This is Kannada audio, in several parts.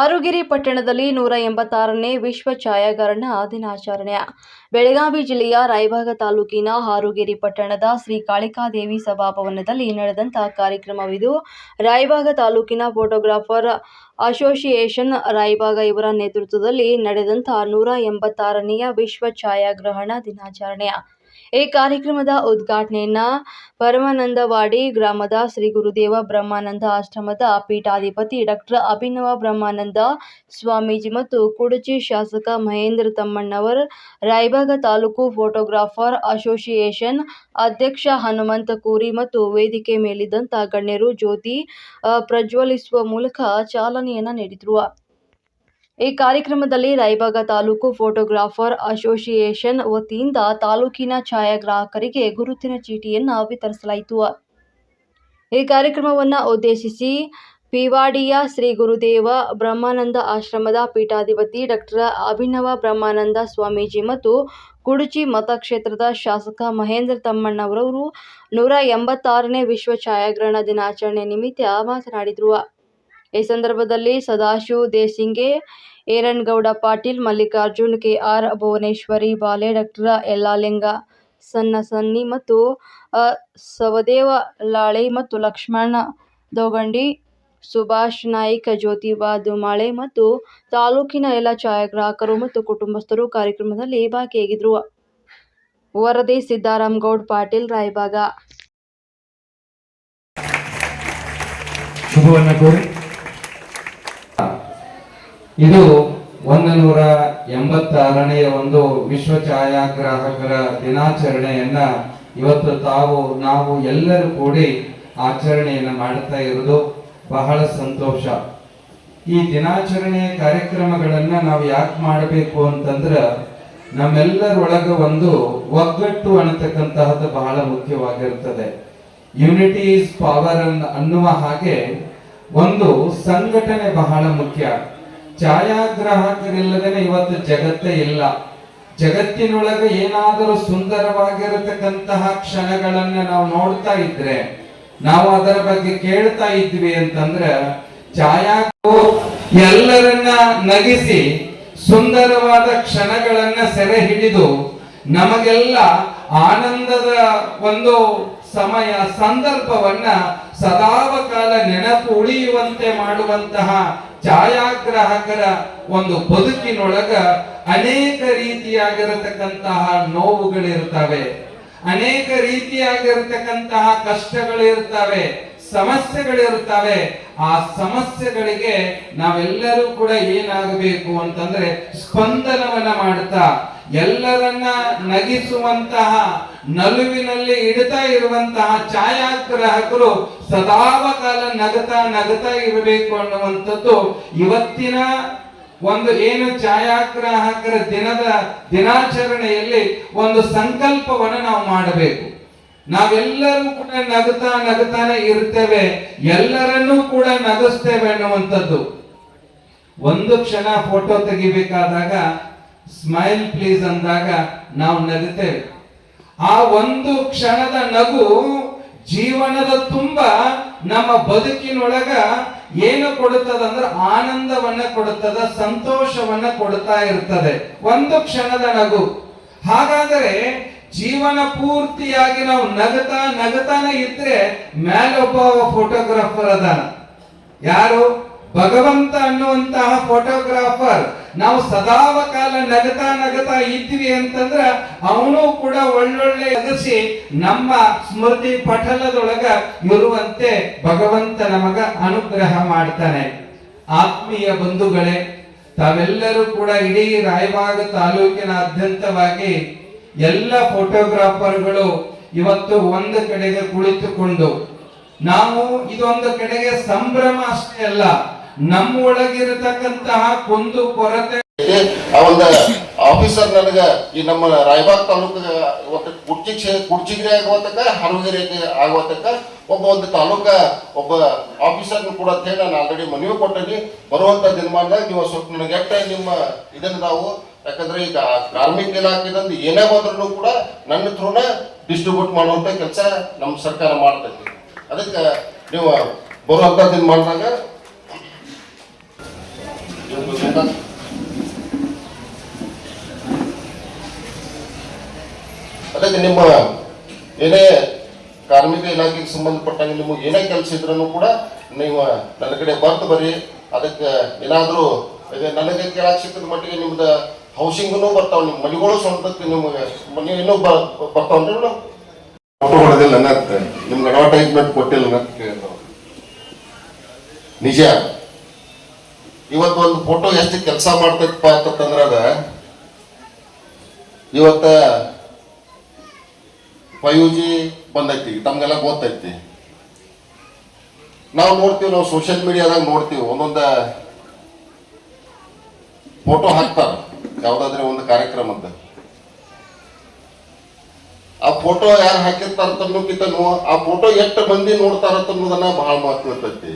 ಹಾರುಗಿರಿ ಪಟ್ಟಣದಲ್ಲಿ ನೂರ ಎಂಬತ್ತಾರನೇ ವಿಶ್ವ ಛಾಯಾಗ್ರಹಣ ದಿನಾಚರಣೆ. ಬೆಳಗಾವಿ ಜಿಲ್ಲೆಯ ರಾಯಭಾಗ ತಾಲೂಕಿನ ಹಾರುಗಿರಿ ಪಟ್ಟಣದ ಶ್ರೀ ಕಾಳಿಕಾದೇವಿ ಸಭಾಭವನದಲ್ಲಿ ನಡೆದಂತಹ ಕಾರ್ಯಕ್ರಮವಿದು ರಾಯಭಾಗ ತಾಲೂಕಿನ ಫೋಟೋಗ್ರಾಫರ್ ಅಸೋಸಿಯೇಷನ್ ರಾಯಭಾಗ ಇವರ ನೇತೃತ್ವದಲ್ಲಿ ನಡೆದಂತಹ ನೂರ ಎಂಬತ್ತಾರನೆಯ ವಿಶ್ವ ಛಾಯಾಗ್ರಹಣ ದಿನಾಚರಣೆ. ಈ ಕಾರ್ಯಕ್ರಮದ ಉದ್ಘಾಟನೆಯನ್ನ ಪರಮಾನಂದವಾಡಿ ಗ್ರಾಮದ ಶ್ರೀ ಗುರುದೇವ ಬ್ರಹ್ಮಾನಂದ ಆಶ್ರಮದ ಪೀಠಾಧಿಪತಿ ಡಾಕ್ಟರ್ ಅಭಿನವ ಬ್ರಹ್ಮಾನಂದ ಸ್ವಾಮೀಜಿ ಮತ್ತು ಕುಡಚಿ ಶಾಸಕ ಮಹೇಂದ್ರ ತಮ್ಮಣ್ಣವರ್, ರಾಯಬಾಗ ತಾಲೂಕು ಫೋಟೋಗ್ರಾಫರ್ ಅಸೋಸಿಯೇಷನ್ ಅಧ್ಯಕ್ಷ ಹನುಮಂತ ಕೂರಿ ಮತ್ತು ವೇದಿಕೆ ಮೇಲಿದ್ದಂಥ ಗಣ್ಯರು ಜ್ಯೋತಿ ಪ್ರಜ್ವಲಿಸುವ ಮೂಲಕ ಚಾಲನೆಯನ್ನ ನೀಡಿದರು. ಈ ಕಾರ್ಯಕ್ರಮದಲ್ಲಿ ರಾಯಬಾಗ ತಾಲೂಕು ಫೋಟೋಗ್ರಾಫರ್ ಅಸೋಸಿಯೇಷನ್ ವತಿಯಿಂದ ತಾಲೂಕಿನ ಛಾಯಾಗ್ರಾಹಕರಿಗೆ ಗುರುತಿನ ಚೀಟಿಯನ್ನು ವಿತರಿಸಲಾಯಿತು. ಈ ಕಾರ್ಯಕ್ರಮವನ್ನು ಉದ್ದೇಶಿಸಿ ಪಿವಾಡಿಯ ಶ್ರೀ ಗುರುದೇವ ಬ್ರಹ್ಮಾನಂದ ಆಶ್ರಮದ ಪೀಠಾಧಿಪತಿ ಡಾಕ್ಟರ್ ಅಭಿನವ ಬ್ರಹ್ಮಾನಂದ ಸ್ವಾಮೀಜಿ ಮತ್ತು ಕುಡುಚಿ ಮತಕ್ಷೇತ್ರದ ಶಾಸಕ ಮಹೇಂದ್ರ ತಮ್ಮಣ್ಣವರವರು ನೂರ ಎಂಬತ್ತಾರನೇ ವಿಶ್ವ ಛಾಯಾಗ್ರಹಣ ದಿನಾಚರಣೆ ನಿಮಿತ್ತ ಮಾತನಾಡಿದರು. ಈ ಸಂದರ್ಭದಲ್ಲಿ ಸದಾಶಿವ ದೇಸಿಂಗೆ ಏರನ್ಗೌಡ, ಪಾಟೀಲ್ ಮಲ್ಲಿಕಾರ್ಜುನ್, ಕೆಆರ್ ಭುವನೇಶ್ವರಿ, ಬಾಲೆ ಡಾಕ್ಟರ್ ಯಲ್ಲಾಲಿಂಗ ಸನ್ನಸನ್ನಿ ಮತ್ತು ಸವದೇವ ಲಾಳೆ ಮತ್ತು ಲಕ್ಷ್ಮಣ ದೋಗಂಡಿ, ಸುಭಾಷ್ ನಾಯ್ಕ ಜ್ಯೋತಿಬಾ ದುಮಾಳೆ ಮತ್ತು ತಾಲೂಕಿನ ಎಲ್ಲ ಛಾಯಾಗ್ರಾಹಕರು ಮತ್ತು ಕುಟುಂಬಸ್ಥರು ಕಾರ್ಯಕ್ರಮದಲ್ಲಿ ಭಾಗಿಯಾಗಿದ್ದರು. ವರದಿ ಸಿದ್ದಾರಾಮ್ ಗೌಡ್ ಪಾಟೀಲ್ ರಾಯಬಾಗ. ಶುಭವನ್ನು ಕೋರಿ. ಇದು ಒಂದು ನೂರ ಎಂಬತ್ತಾರನೆಯ ಒಂದು ವಿಶ್ವ ಛಾಯಾಗ್ರಾಹಕರ ದಿನಾಚರಣೆಯನ್ನ ಇವತ್ತು ತಾವು, ನಾವು ಎಲ್ಲರೂ ಕೂಡಿ ಆಚರಣೆಯನ್ನು ಮಾಡ್ತಾ ಇರೋದು ಬಹಳ ಸಂತೋಷ. ಈ ದಿನಾಚರಣೆಯ ಕಾರ್ಯಕ್ರಮಗಳನ್ನ ನಾವು ಯಾಕೆ ಮಾಡಬೇಕು ಅಂತಂದ್ರೆ ನಮ್ಮೆಲ್ಲರೊಳಗ ಒಂದು ಒಗ್ಗಟ್ಟು ಅನ್ನತಕ್ಕಂತಹದ್ದು ಬಹಳ ಮುಖ್ಯವಾಗಿರುತ್ತದೆ ಯುನಿಟಿ ಇಸ್ ಪವರ್ ಅನ್ನುವ ಹಾಗೆ ಒಂದು ಸಂಘಟನೆ ಬಹಳ ಮುಖ್ಯ. ಛಾಯಾಗ್ರಾಹಕರಿಲ್ಲದೇನೆ ಇವತ್ತು ಜಗತ್ತೇ ಇಲ್ಲ. ಜಗತ್ತಿನೊಳಗೆ ಏನಾದರೂ ಸುಂದರವಾಗಿರತಕ್ಕಂತಹ ಕ್ಷಣಗಳನ್ನ ನಾವು ನೋಡ್ತಾ ಇದ್ರೆ, ನಾವು ಅದರ ಬಗ್ಗೆ ಕೇಳ್ತಾ ಇದ್ವಿ ಅಂತಂದ್ರೆ ಛಾಯಾ ಎಲ್ಲರನ್ನ ನಗಿಸಿ ಸುಂದರವಾದ ಕ್ಷಣಗಳನ್ನ ಸೆರೆ ಹಿಡಿದು ನಮಗೆಲ್ಲ ಆನಂದದ ಒಂದು ಸಮಯ, ಸಂದರ್ಭವನ್ನ ಸದಾವಕಾಲ ನೆನಪು ಉಳಿಯುವಂತೆ ಮಾಡುವಂತಹ ಛಾಯಾಗ್ರಾಹಕರ ಒಂದು ಬದುಕಿನೊಳಗ ಅನೇಕ ರೀತಿಯಾಗಿರತಕ್ಕಂತಹ ನೋವುಗಳಿರ್ತವೆ. ಅನೇಕ ರೀತಿಯಾಗಿರತಕ್ಕಂತಹ ಕಷ್ಟಗಳಿರ್ತವೆ, ಸಮಸ್ಯೆಗಳಿರ್ತವೆ. ಆ ಸಮಸ್ಯೆಗಳಿಗೆ ನಾವೆಲ್ಲರೂ ಕೂಡ ಏನಾಗಬೇಕು ಅಂತಂದ್ರೆ ಸ್ಪಂದನವನ್ನ ಮಾಡ್ತಾ, ಎಲ್ಲರನ್ನ ನಗಿಸುವಂತಹ ನಲುವಿನಲ್ಲಿ ಇಡ್ತಾ ಇರುವಂತಹ ಛಾಯಾಗ್ರಾಹಕರು ಸದಾವಕಾಲ ನಗತಾ ನಗತಾ ಇರಬೇಕು ಅನ್ನುವಂಥದ್ದು ಇವತ್ತಿನ ಒಂದು ಏನು ಛಾಯಾಗ್ರಾಹಕರ ದಿನದ ದಿನಾಚರಣೆಯಲ್ಲಿ ಒಂದು ಸಂಕಲ್ಪವನ್ನು ನಾವು ಮಾಡಬೇಕು. ನಾವೆಲ್ಲರೂ ಕೂಡ ನಗುತ್ತಾ ನಗುತ್ತಾನೆ ಇರ್ತೇವೆ, ಎಲ್ಲರನ್ನೂ ಕೂಡ ನಗಿಸ್ತೇವೆ ಅನ್ನುವಂಥದ್ದು. ಒಂದು ಕ್ಷಣ ಫೋಟೋ ತೆಗಿಬೇಕಾದಾಗ, ಸ್ಮೈಲ್ ಪ್ಲೀಸ್ ಅಂದಾಗ ನಾವು ನಗುತ್ತೇವೆ. ಆ ಒಂದು ಕ್ಷಣದ ನಗು ಜೀವನದ ತುಂಬ ನಮ್ಮ ಬದುಕಿನೊಳಗ ಏನು ಕೊಡುತ್ತದೆ ಅಂದ್ರೆ ಆನಂದವನ್ನ ಕೊಡುತ್ತದ, ಸಂತೋಷವನ್ನ ಕೊಡ್ತಾ ಇರ್ತದೆ. ಒಂದು ಕ್ಷಣದ ನಗು. ಹಾಗಾದರೆ ಜೀವನ ಪೂರ್ತಿಯಾಗಿ ನಾವು ನಗತಾ ನಗತಾನೆ ಇದ್ರೆ ಮೇಲೊಬ್ಬ ಫೋಟೋಗ್ರಾಫರ್ ಅದ ಯಾರು? ಭಗವಂತ ಅನ್ನುವಂತಹ ಫೋಟೋಗ್ರಾಫರ್ ನಾವು ಸದಾವಕಾಲ ನಗತಾ ನಗತಾ ಇದ್ವಿ ಅಂತಂದ್ರ ಅವನು ಕೂಡ ಒಳ್ಳೊಳ್ಳೆ ಅಗಸಿ ನಮ್ಮ ಸ್ಮೃತಿ ಪಟಲದೊಳಗ ಇರುವಂತೆ ಭಗವಂತ ನಮಗ ಅನುಗ್ರಹ ಮಾಡ್ತಾನೆ. ಆತ್ಮೀಯ ಬಂಧುಗಳೇ, ತಾವೆಲ್ಲರೂ ಕೂಡ ಇಡೀ ರಾಯಬಾಗ ತಾಲೂಕಿನಾದ್ಯಂತವಾಗಿ ಎಲ್ಲ ಫೋಟೋಗ್ರಾಫರ್ಗಳು ಇವತ್ತು ಒಂದು ಕಡೆಗೆ ಕುಳಿತುಕೊಂಡು, ನಾವು ಇದೊಂದು ಕಡೆಗೆ ಸಂಭ್ರಮ ಅಷ್ಟೇ ಅಲ್ಲ ನಮ್ಮೊಳಗಿರತಕ್ಕಂತಹ ಕುಂದು ಕೊರತೆ ಆ ಒಂದು ಆಫೀಸರ್ ನನಗ ಈ ನಮ್ಮ ರಾಯಬಾಗ್ ತಾಲೂಕು ಕುರ್ಚಿ ಕುರ್ಚಿಗಿರಿ ಆಗುವತಕ್ಕ ಹರವಗಿರಿ ಆಗುವತಕ್ಕ ಒಬ್ಬ ಒಂದು ತಾಲೂಕ ಒಬ್ಬ ಆಫೀಸರ್ ಕೂಡ ಅಂತ ಹೇಳಿ ನಾನು ಆಲ್ರೆಡಿ ಮನವಿ ಕೊಟ್ಟನಿ. ಬರುವಂತ ದಿನಮಾನದಾಗ ನೀವು ಸ್ವಲ್ಪ ನನಗೆ ಎಟ್ಟ ನಿಮ್ಮ ಇದನ್ನ ನಾವು. ಯಾಕಂದ್ರೆ ಈಗ ಕಾರ್ಮಿಕ ಇಲಾಖೆದಂದು ಏನೇ ಬಂದ್ರು ಕೂಡ ನನ್ನ ಥ್ರೂನ ಡಿಸ್ಟ್ರಿಬ್ಯೂಟ್ ಮಾಡುವಂತ ಕೆಲಸ ನಮ್ಮ ಸರ್ಕಾರ ಮಾಡ್ತೈತಿ. ಅದಕ್ಕೆ ನೀವು ಬರುವಂತ ದಿನಮಾನದಾಗ ಅದಕ್ಕೆ ನಿಮ್ಮ ಏನೇ ಕಾರ್ಮಿಕ ಇಲಾಖೆಗೆ ಸಂಬಂಧಪಟ್ಟಂಗೆ ನಿಮಗೆ ಏನೇ ಕೆಲಸ ಇದ್ರೂ ಕೂಡ ನೀವು ನನ್ನ ಕಡೆ ಬರ್ತು ಬರ್ರಿ ಅದಕ್ಕೆ ಏನಾದರೂ ನನಗೆ ಕೆಳಗೆ ಸಿಕ್ಕಿದ ಮಟ್ಟಿಗೆ ನಿಮ್ದು ಹೌಸಿಂಗ್ನು ಬರ್ತಾವ ನಿಮ್ಮ ಮನೆಗಳು ಸ್ವಂತಕ್ಕೆ ನಿಮಗೆ ಮನೆ ಇನ್ನೂ ಬರ್ತಾವ್ರಿ ಮೇಡಮ್ ಫೋಟೋ ಹೊಡೆದಿಲ್ಲ ನಿಮ್ಗೆ ಅಡ್ವರ್ಟೈಸ್ಮೆಂಟ್ ಕೊಟ್ಟಿಲ್ಲ ನಿಜ? ಇವತ್ತು ಒಂದು ಫೋಟೋ ಎಷ್ಟು ಕೆಲಸ ಮಾಡ್ತೈತಪ್ಪ ಅಂತಂದ್ರೆ ಅದ. ಇವತ್ತ ಫೈವ್ ಜಿ ಬಂದೈತಿ, ತಮ್ಗೆಲ್ಲ ಗೊತ್ತೈತಿ. ನಾವು ನೋಡ್ತೀವಿ, ನಾವು ಸೋಷಿಯಲ್ ಮೀಡಿಯಾದಾಗ ನೋಡ್ತೀವಿ, ಒಂದೊಂದು ಫೋಟೋ ಹಾಕ್ತಾರ, ಯಾವುದಾದ್ರೆ ಒಂದು ಕಾರ್ಯಕ್ರಮದ. ಆ ಫೋಟೋ ಯಾರು ಹಾಕಿರ್ತಾರ ತನ್ನೋಕಿತನೋ ಆ ಫೋಟೋ ಎಷ್ಟು ಮಂದಿ ನೋಡ್ತಾರ ಅನ್ನೋದನ್ನ ಬಹಳ ಮಹತ್ವ ಇರ್ತೈತಿ.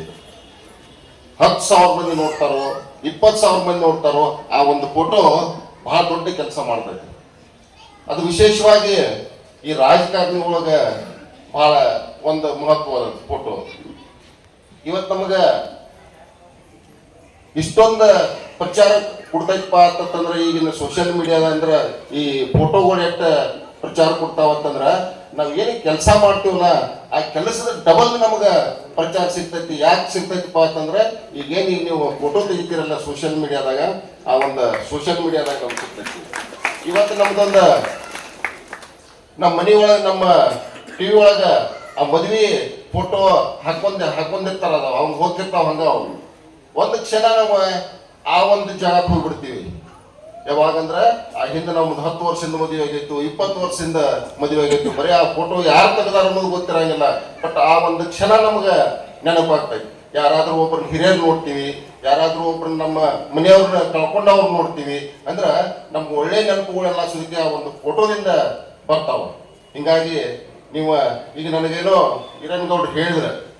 ಹತ್ತು ಸಾವಿರ ಮಂದಿ ನೋಡ್ತಾರೋ, ಇಪ್ಪತ್ತು ಸಾವಿರ ಮಂದಿ ನೋಡ್ತಾರೋ, ಆ ಒಂದು ಫೋಟೋ ಬಹಳ ದೊಡ್ಡ ಕೆಲಸ ಮಾಡ್ತೈತಿ ಅದು ವಿಶೇಷವಾಗಿ ಈ ರಾಜಕಾರಣಿ ಒಳಗ ಬಹಳ ಒಂದು ಮಹತ್ವದ ಫೋಟೋ ಇವತ್ತು ನಮಗ ಇಷ್ಟೊಂದು ಪ್ರಚಾರ ಕೊಡ್ತೈತಪ್ಪ ಅಂತಂದ್ರೆ ಈಗಿನ ಸೋಷಿಯಲ್ ಮೀಡಿಯಾದ ಅಂದ್ರೆ ಈ ಫೋಟೋಗಳು ಎಷ್ಟು ಪ್ರಚಾರ ಕೊಡ್ತಾವಂತಂದ್ರ ನಾವು ಏನೇ ಕೆಲಸ ಮಾಡ್ತೀವಲ್ಲ, ಆ ಕೆಲಸದ ಡಬಲ್ ನಮಗ ಪ್ರಚಾರ ಸಿಗ್ತೈತಿ, ಯಾಕೆ ಸಿಗ್ತೈತಿಪ್ಪ ಅಂತಂದ್ರೆ, ಈಗೇನು ಈಗ ನೀವು ಫೋಟೋ ತೆಗಿತೀರಲ್ಲ ಸೋಷಿಯಲ್ ಮೀಡಿಯಾದಾಗ ಆ ಒಂದು ಸೋಷಿಯಲ್ ಮೀಡಿಯಾದಾಗ ನಮ್ಗೆ ಸಿಗ್ತೈತಿ. ಇವತ್ತು ನಮ್ದೊಂದು ನಮ್ಮ ಮನೆ ಒಳಗೆ, ನಮ್ಮ ಟಿವಿ ಒಳಗ ಆ ಮದ್ವಿ ಫೋಟೋ ಹಾಕೊಂಡ್ ಹಾಕೊಂಡಿರ್ತಾರಲ್ಲ ಅವ್ನು ಹೋಗ್ತಿರ್ತಾವ ಹಂಗ ಅವ್ನು ಒಂದು ಕ್ಷಣ ನಾವು ಆ ಒಂದು ಜಾಗಕ್ಕೆ ಹೋಗ್ಬಿಡ್ತೀವಿ. ಯಾವಾಗಂದ್ರೆ, ಆ ಹಿಂದೆ ನಮ್ದು ಹತ್ತು ವರ್ಷದಿಂದ ಮದುವೆ ಆಗಿತ್ತು, ಇಪ್ಪತ್ತು ವರ್ಷದಿಂದ ಮದುವೆ ಆಗಿತ್ತು. ಬರೀ ಆ ಫೋಟೋ ಯಾರು ತೆಗೆದಾರ ಅನ್ನೋದು ಗೊತ್ತಿರಂಗಿಲ್ಲ. ಬಟ್ ಆ ಒಂದು ಕ್ಷಣ ನಮ್ಗೆ ನೆನಪಾಗ್ತೈತಿ ಯಾರಾದ್ರೂ ಒಬ್ರನ್ನ ಹಿರಿಯರ್ ನೋಡ್ತೀವಿ, ಯಾರಾದ್ರೂ ಒಬ್ರನ್ನ ನಮ್ಮ ಮನೆಯವ್ರನ್ನ ಕಳ್ಕೊಂಡವ್ರು ನೋಡ್ತೀವಿ. ಅಂದ್ರೆ ನಮ್ಗೆ ಒಳ್ಳೆ ನೆನಪುಗಳೆಲ್ಲ ಸುದ್ದಿ ಆ ಒಂದು ಫೋಟೋದಿಂದ ಬರ್ತಾವ. ಹಿಂಗಾಗಿ, ನೀವು, ಈಗ ನನಗೇನೋ ಹಿರಣ್ಗೌಡ್ರು ಹೇಳಿದ್ರೆ